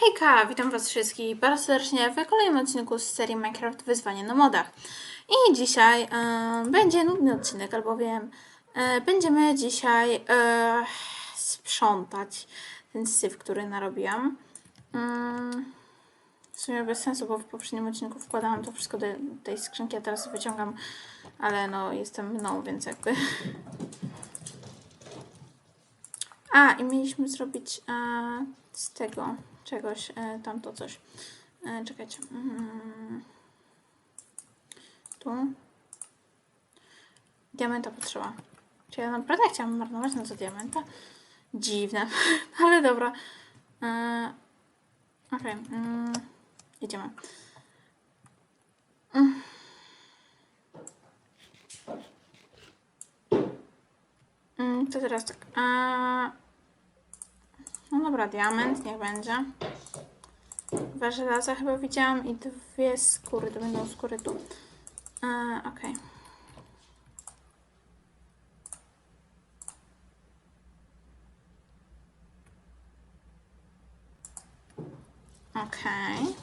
Hejka, witam was wszystkich bardzo serdecznie w kolejnym odcinku z serii Minecraft Wyzwanie na modach. I dzisiaj e, będzie nudny odcinek, albowiem e, będziemy dzisiaj e, sprzątać ten syf, który narobiłam. Mm, w sumie bez sensu, bo w poprzednim odcinku wkładałam to wszystko do tej skrzynki, a teraz wyciągam, ale no jestem mną, więc jakby... A, i mieliśmy zrobić e, z tego czegoś, e, tamto coś. E, czekajcie. Mm. Tu. Diamenta potrzeba. Czy ja naprawdę chciałam marnować na to diamenta? Dziwne, ale dobra. E, Okej. Mm. Idziemy. Mm. To teraz tak. A... No dobra, diament, niech będzie. Dwa żelaza chyba widziałam i dwie skóry, to będą skóry tu. E, Okej. Okej.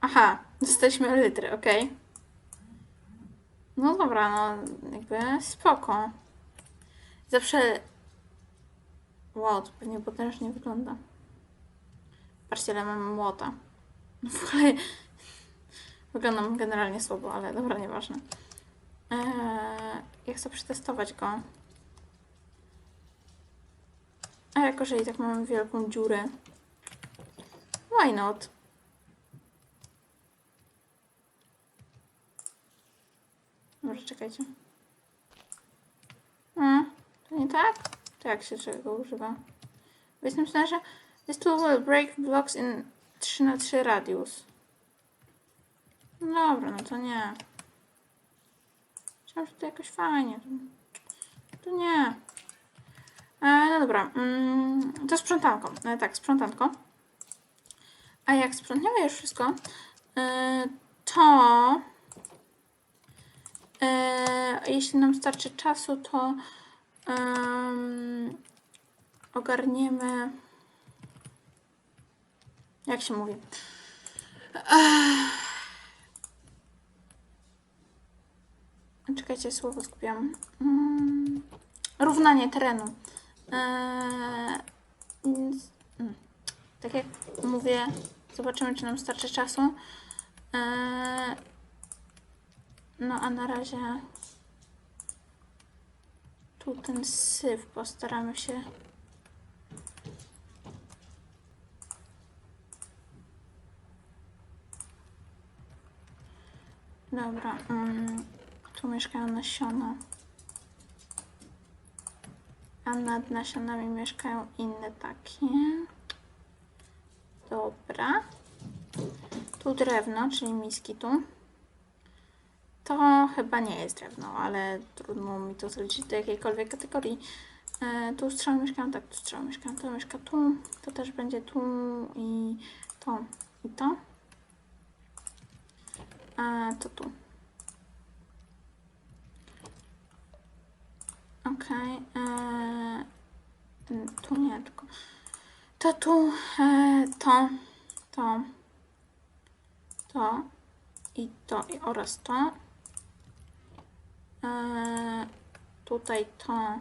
Aha, dostaliśmy litry, okej. No dobra, no jakby spoko. Zawsze... Wow, to pewnie potężnie wygląda. Patrzcie, ile mam młota. No w ogóle... Wyglądam generalnie słabo, ale dobra, nieważne. Eee, ja chcę przetestować go. A jako, że i tak mamy wielką dziurę. Why not? Może czekajcie. To nie tak? To jak się czego używa? Jestem myślała, że this tool will break blocks in 3 na 3 radius. No dobra, no to nie. Myślałam, że to jakoś fajnie. To nie. E, no dobra, mm, to sprzątanko. E, tak, sprzątanko. A jak sprzątniemy już wszystko, e, to e, jeśli nam starczy czasu, to em, ogarniemy. Jak się mówi? Ech. Czekajcie, słowo skupiam. Mm, równanie terenu. Eee, mm, tak jak mówię, zobaczymy, czy nam starczy czasu. Eee, no a na razie tu ten syf postaramy się. Dobra, mm, tu mieszkają nasiona. A nad nasionami mieszkają inne takie. Dobra. Tu drewno, czyli miski tu. To chyba nie jest drewno, ale trudno mi to zaliczyć do jakiejkolwiek kategorii. E, tu strzały mieszkają, tak, tu strzały mieszkają, to mieszka tu, to też będzie tu i to i to. A to tu. Okej. eee, Tu nie, tylko. To tu, e, to, to, to i to i oraz to. E, tutaj to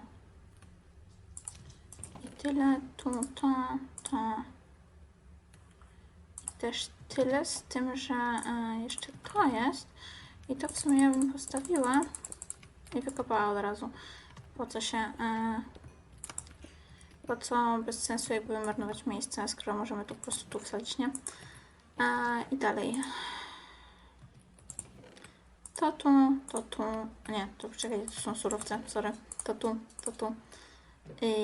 i tyle, tu to, to i też tyle, z tym, że e, jeszcze to jest i to w sumie ja bym postawiła i wykopała od razu. Po co się, e, po co bez sensu jakby marnować miejsce, skoro możemy to po prostu tu wsadzić, nie? I dalej. To tu, to tu. Nie, to czekaj, to są surowce, sorry. To tu, to tu. I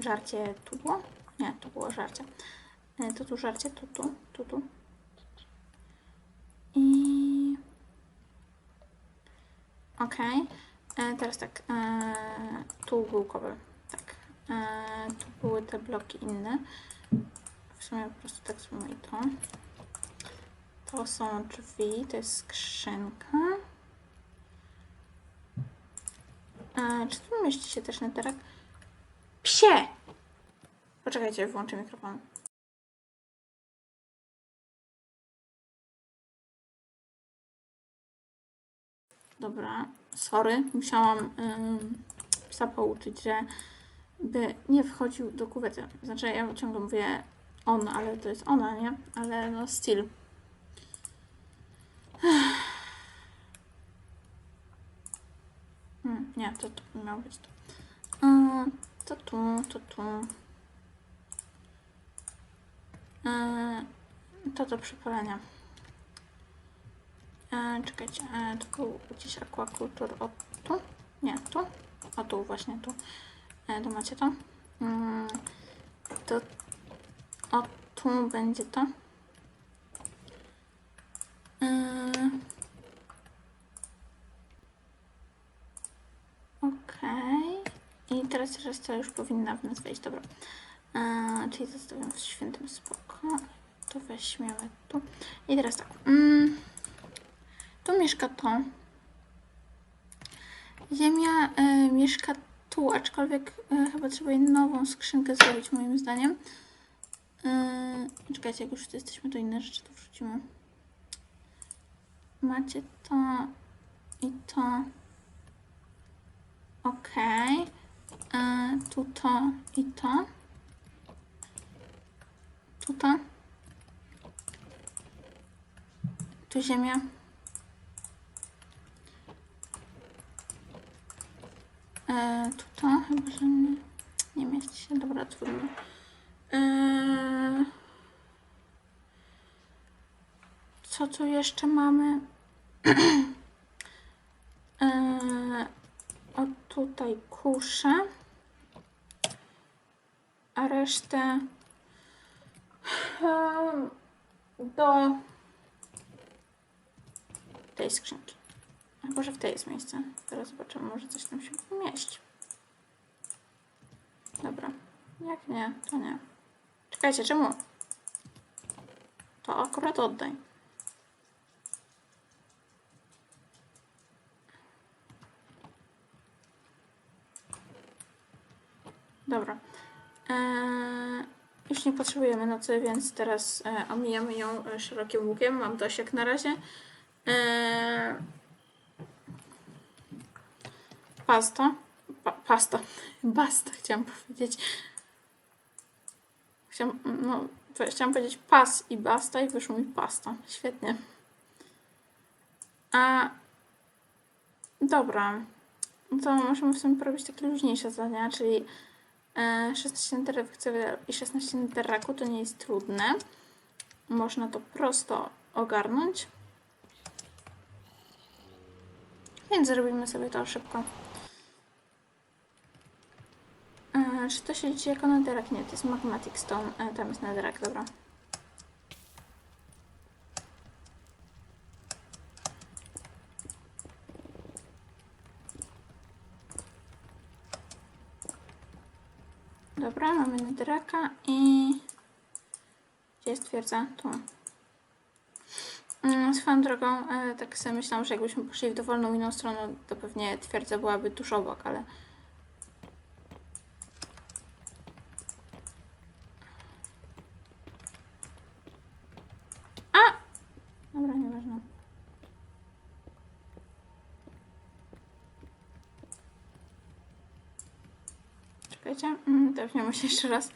żarcie tu było? Nie, to było żarcie. E, To tu żarcie, tu, tu, tu, tu. I... Okej. E, Teraz tak, e, tu był kobel. Tak. Tu były te bloki inne. W sumie po prostu tak zrobimy to. To są drzwi, to jest skrzynka. E, czy tu mieści się też neterek? Psie! Poczekajcie, włączę mikrofon. Dobra, sorry, musiałam ym, psa pouczyć, że by nie wchodził do kuwety. Znaczy, ja ciągle mówię on, ale to jest ona, nie? Ale no, still. Hmm, nie, to tu miało być tu. Yy, to tu, to tu. To do przypalenia. Czekajcie, to był gdzieś aquaculture o tu? Nie, tu? O tu, właśnie tu. To macie to? Mm, to o tu będzie to. E, Okej. I teraz reszta już powinna w nas wejść, dobra. E, czyli zostawiam w świętym spokoju. To weźmiemy tu. I teraz tak. Mm, tu mieszka to. Ziemia e, mieszka tu, aczkolwiek e, chyba trzeba jej nową skrzynkę zrobić, moim zdaniem. E, czekajcie, jak już tu jesteśmy, to inne rzeczy tu wrzucimy. Macie to i to. Okej. E, Tu to i to. Tu to. Tu ziemia. E, tu to, chyba że nie, nie mieści się. Dobra, trudno. E, co tu jeszcze mamy? e, o tutaj kuszę. A resztę do tej skrzynki. A może w tej jest miejsce. Teraz zobaczymy, może coś tam się pomieści. Dobra. Jak nie, to nie. Czekajcie, czemu? To akurat oddaj. Dobra. Eee, już nie potrzebujemy nocy, więc teraz e, omijamy ją e, szerokim łukiem. Mam dość jak na razie. Eee, pasta. Pa, pasta. Basta chciałam powiedzieć. Chciałam, no, chciałam powiedzieć pas i basta i wyszło mi pasta. Świetnie. A dobra. No to możemy w sumie porobić takie luźniejsze zadania, czyli 16 netherraku i 16 netherraku to nie jest trudne. Można to prosto ogarnąć. Więc zrobimy sobie to szybko. E, czy to się liczy jako netherrack? Nie, to jest magmatic stone. E, tam jest netherrack, dobra. Netherracka i... Gdzie jest twierdza? Tu. Mm, Swoją drogą, e, tak sobie myślałam, że jakbyśmy poszli w dowolną inną stronę, to pewnie twierdza byłaby tuż obok, ale... A! Dobra, nieważne. Czekajcie, tepniemy się jeszcze raz.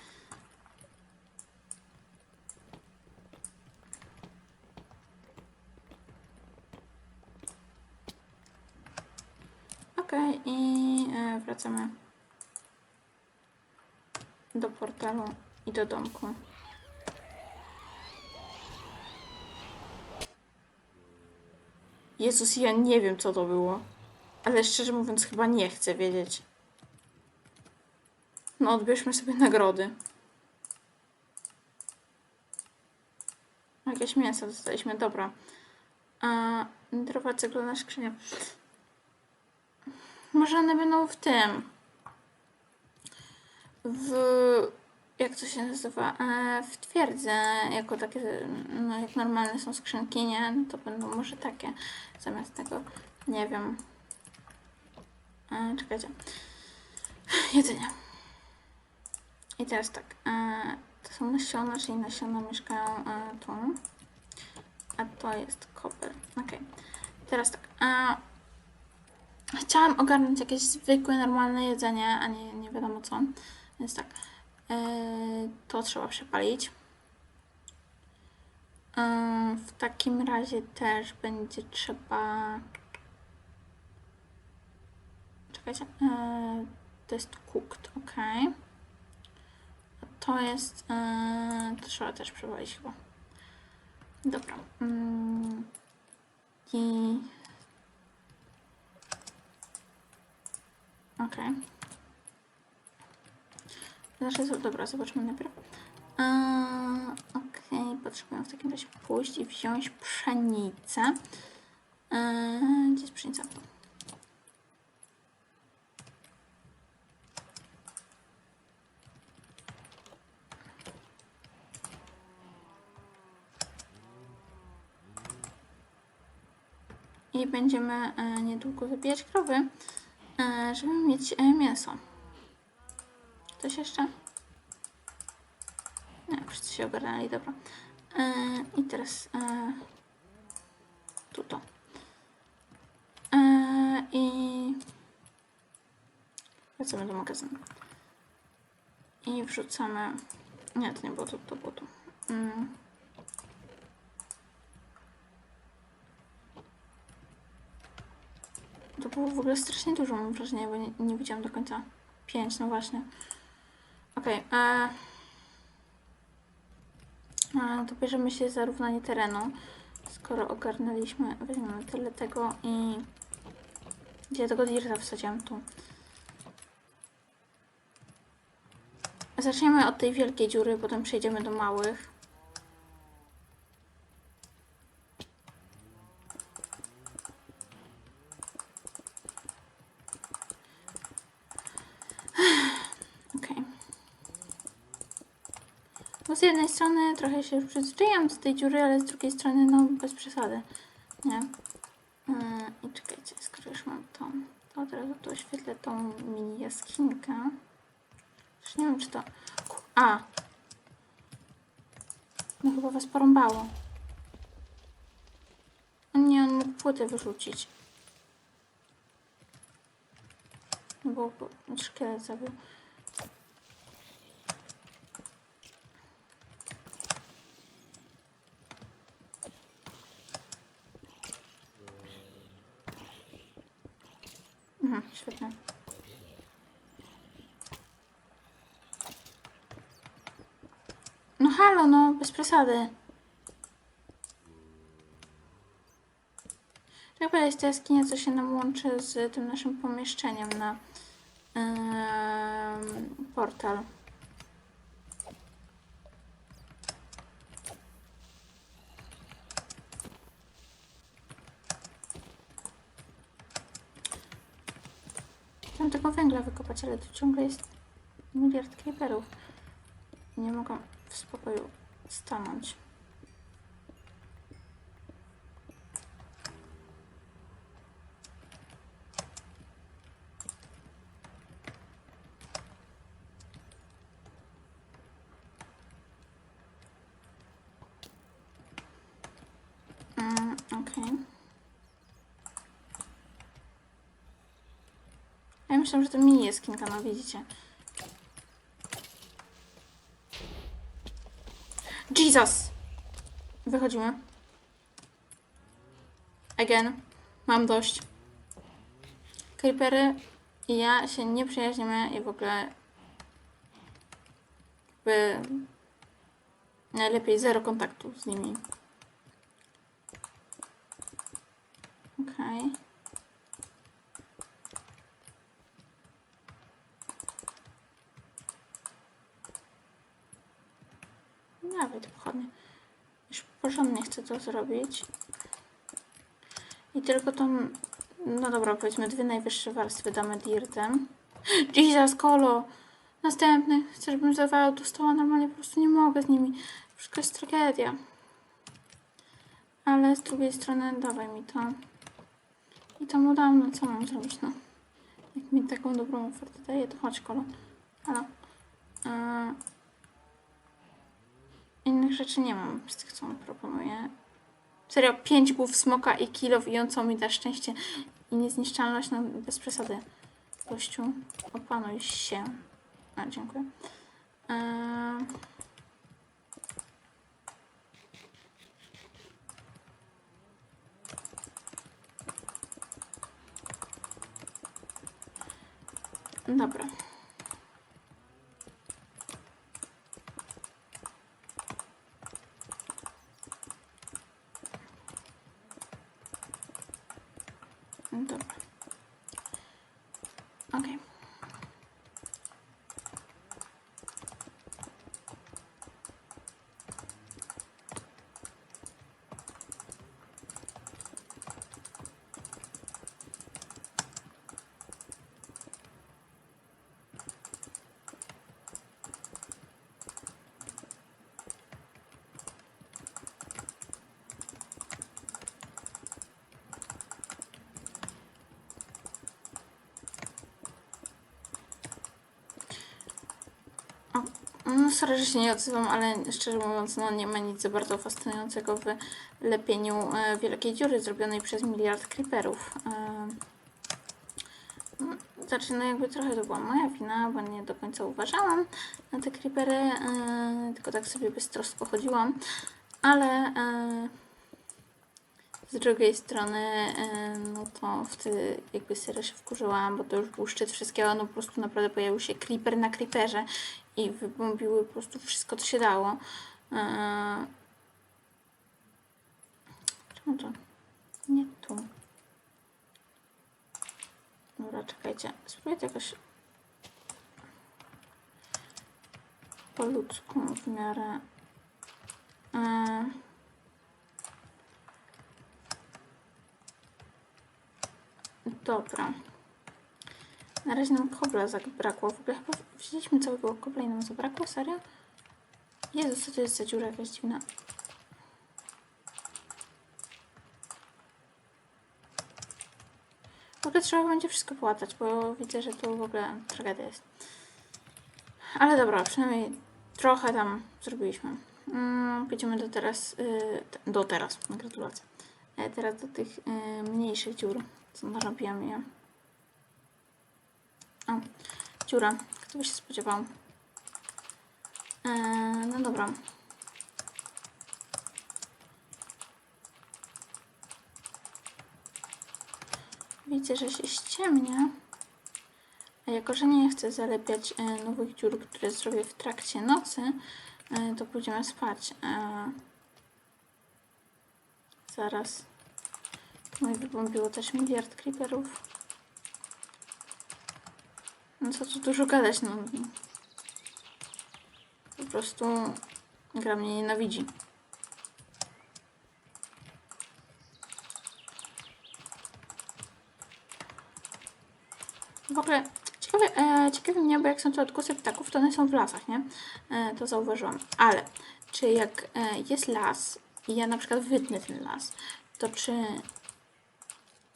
Okej, i e, wracamy do portalu i do domku. Jezus, ja nie wiem, co to było. Ale szczerze mówiąc, chyba nie chcę wiedzieć. No, odbierzmy sobie nagrody. Jakieś mięso dostaliśmy, dobra. A, droga ceglona skrzynia. Może one będą w tym. W. Jak to się nazywa? E, w twierdzy, jako takie, no jak normalne są skrzynki, nie? No to będą może takie. Zamiast tego, nie wiem. E, czekajcie. Jedzenie. I teraz tak, e, to są nasiona, czyli nasiona mieszkają e, tu. A to jest koper. Okej. Teraz tak. E, chciałam ogarnąć jakieś zwykłe, normalne jedzenie, a nie, nie wiadomo co. Więc tak. To trzeba przepalić. W takim razie też będzie trzeba. Czekajcie. To jest cooked, ok. To jest. E, to trzeba też przepalić chyba. Dobra. Mm, I. Okej. Znaczy, z- dobra, zobaczmy najpierw. Eee, Okej, potrzebuję w takim razie pójść i wziąć pszenicę. Eee, gdzie jest pszenica? Będziemy e, niedługo zabijać krowy, e, żeby mieć e, mięso. Coś jeszcze? Nie, wszyscy się ogarnęli, dobra. I teraz tu to. I wracamy do magazynu. I wrzucamy. Nie, to nie było tu, to było. To było w ogóle strasznie dużo, mam wrażenie, bo nie, nie widziałam do końca. Pięć, no właśnie. Okej. Okay, e, to bierzemy się za równanie terenu. Skoro ogarnęliśmy, weźmiemy tyle tego i... Gdzie tego dirta wsadziłam tu. Zaczniemy od tej wielkiej dziury, potem przejdziemy do małych. Okej. Bo z jednej strony trochę się już przyzwyczaiłam do tej dziury, ale z drugiej strony no bez przesady. Nie? Yy, I czekajcie, skoro już mam tą, to od razu tu oświetlę tą mini jaskinkę. Już nie wiem czy to... A! No chyba was porąbało. Nie, on mógł płytę wyrzucić. Bo szkielet zabił. Mhm, świetnie. No halo, przesady. Jak powiedzieć, to jaskinia, co się nam łączy z tym naszym pomieszczeniem na em, portal. Chciałam tego węgla wykopać, ale tu ciągle jest miliard creeperów. Nie mogę w spokoju stanąć. Mm, Okej. Ja że to mini jest kinka, no widzicie. Jesus! Wychodzimy. Again. Mam dość. Creepery i ja się nie przyjaźnimy i w ogóle by najlepiej zero kontaktu z nimi. Okej. Dawaj te pochodnie. Już porządnie chcę to zrobić. I tylko tą... No dobra, powiedzmy dwie najwyższe warstwy damy dirtem. Jesus, kolo! Następny. Chcesz, żebym zawalał do stoła? Normalnie po prostu nie mogę z nimi. Wszystko jest tragedia. Ale z drugiej strony dawaj mi to. I to mu dam, no co mam zrobić, no. Jak mi taką dobrą ofertę daje, to chodź, kolo. Halo. E, innych rzeczy nie mam z tych, co on. Serio, pięć głów smoka i kilo wijącą mi da szczęście i niezniszczalność, no bez przesady. Gościu, opanuj się. A, dziękuję. Eee... Dobra. Okej. No sorry, że się nie odzywam, ale szczerze mówiąc, no nie ma nic bardzo fascynującego w lepieniu e, wielkiej dziury zrobionej przez miliard creeperów. E, no, znaczy, no jakby trochę to była moja wina, bo nie do końca uważałam na te creepery, e, tylko tak sobie beztrosko chodziłam, ale e, z drugiej strony, e, no to wtedy jakby serio się wkurzyłam, bo to już był szczyt wszystkiego, no po prostu naprawdę pojawił się creeper na creeperze i wybombiły po prostu wszystko, co się dało. Eee... Czemu to? Nie tu. Dobra, czekajcie. Spróbuję to jakoś po ludzku w miarę. Eee... Dobra. Na razie nam kobla zabrakło. W ogóle chyba wzięliśmy całego kobla i nam zabrakło? Serio? Jezus, co to jest za dziura jakaś dziwna? W ogóle trzeba będzie wszystko płatać, bo widzę, że to w ogóle tragedia jest. Ale dobra, przynajmniej trochę tam zrobiliśmy. Mm, Pójdziemy do teraz, y, do teraz, gratulacje. E, Teraz do tych y, mniejszych dziur, co narobiłam je. O, dziura. Kto by się spodziewał? Eee, no dobra. Widzę, że się ściemnia. A jako, że nie chcę zalepiać e, nowych dziur, które zrobię w trakcie nocy, e, to pójdziemy spać. E, zaraz. No i wybombiło też miliard creeperów. No co tu dużo gadać, no. Po prostu gra mnie nienawidzi. W ogóle ciekawe, e, mnie, bo jak są te odgłosy ptaków, to one są w lasach, nie? E, to zauważyłam. Ale czy jak e, jest las i ja na przykład wytnę ten las, to czy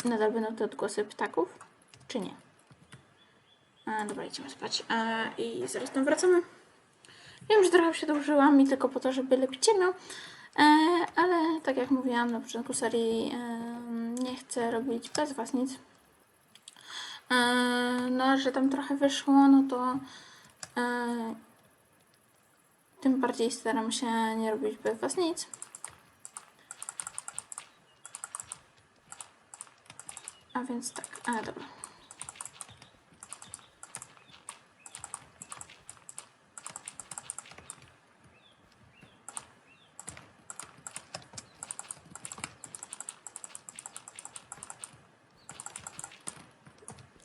nadal będą te odgłosy ptaków, czy nie? E, dobra, idziemy spać. E, I zaraz tam wracamy. Wiem, że trochę przedłużyłam i tylko po to, żeby lepiej ciemno. E, ale tak jak mówiłam na początku serii, e, nie chcę robić bez Was nic. E, no, że tam trochę wyszło, no to e, tym bardziej staram się nie robić bez Was nic. Więc tak, a dobra.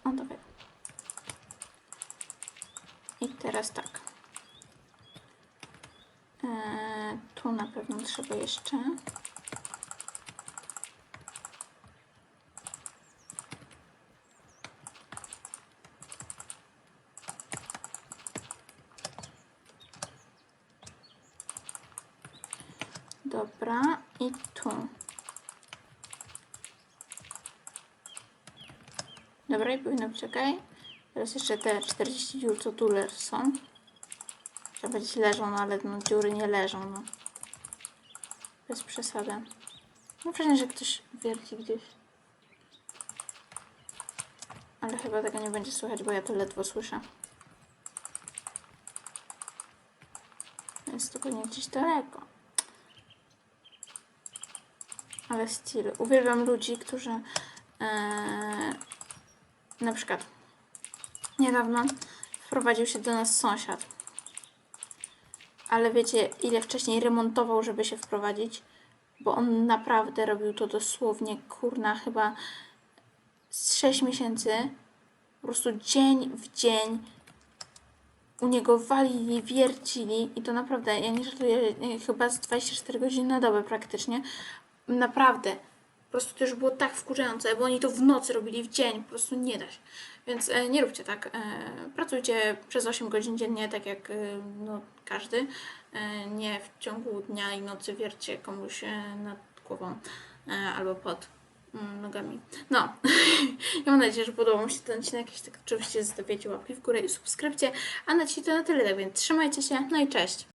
O. I teraz tak. Eee, tu na pewno trzeba jeszcze. Dobra, i tu. Ok. Teraz jeszcze te 40 dziur, co tu są. Chciałam powiedzieć leżą, no ale no, dziury nie leżą, no. Bez przesady. Mam wrażenie, że ktoś wierci gdzieś. Ale chyba tego nie będzie słychać, bo ja to ledwo słyszę. Więc to pewnie gdzieś daleko. Ale styl. Uwielbiam ludzi, którzy e, na przykład niedawno wprowadził się do nas sąsiad. Ale wiecie, ile wcześniej remontował, żeby się wprowadzić? Bo on naprawdę robił to dosłownie, kurna, chyba z 6 miesięcy. Po prostu dzień w dzień u niego walili, wiercili i to naprawdę, ja nie żartuję, chyba z 24 godziny na dobę praktycznie. Naprawdę. Po prostu to już było tak wkurzające, bo oni to w nocy robili, w dzień, po prostu nie da się. Więc e, nie róbcie tak. E, pracujcie przez 8 godzin dziennie, tak jak e, no, każdy. Nie w ciągu dnia i nocy wiercie komuś nad głową albo pod mm, nogami. No, ja mam nadzieję, że podobał mi się ten odcinek. Jeśli tak, oczywiście zostawiacie łapki w górę i subskrypcję. A na dzisiaj to na tyle, tak więc trzymajcie się, no i cześć!